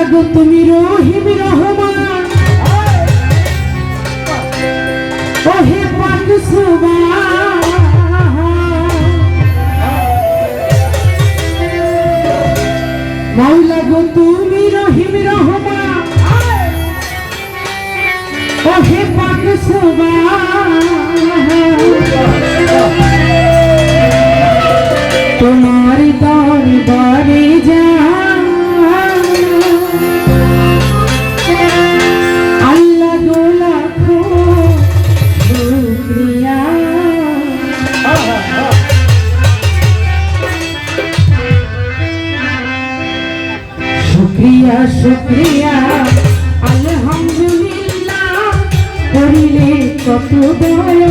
লাগো তুমি রহিম রহমান। ওহে পান সুবা মাওলা গো তুমি রহিম রহমা ওহে পাক সোবা শুক্রিয়া শুক্রিয়া। আলহামদুলিল্লাহ করিলে কত দয়া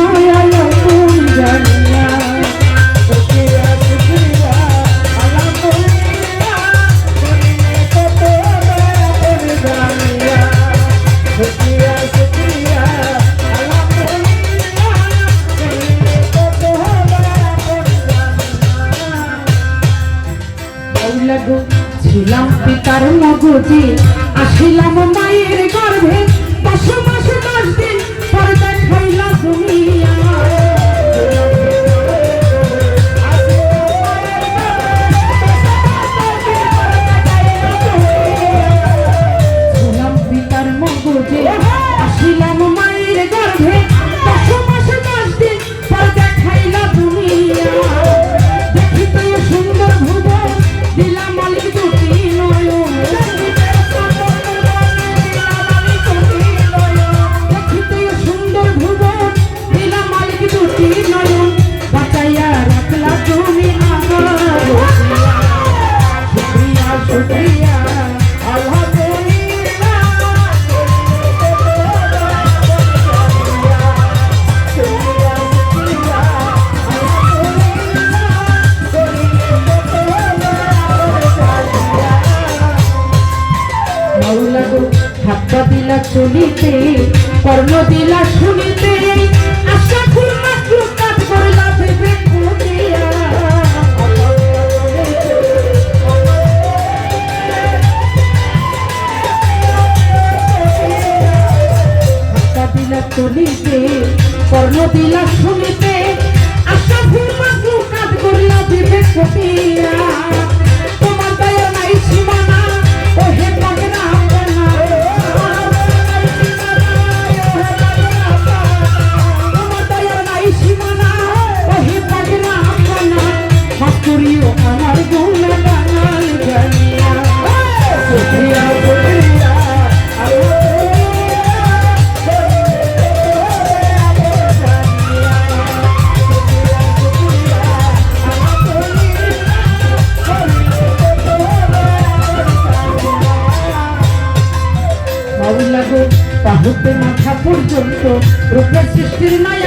আসিলাম পিতার মগজে আসিলাম মায়ের করুণা গো হাত দিলা চলিতে, কর্ণ দিলা শুনিতে, আশা খুলমা ক্রুকাত করলা ভেবে দিলা চলিতে, কর্ণ দিলা শুনিতে, আশা খুলমা ক্রুকাত করলা ভেবে কটিয়া হতে মাথা পর্যন্ত রূপের সৃষ্টির নাই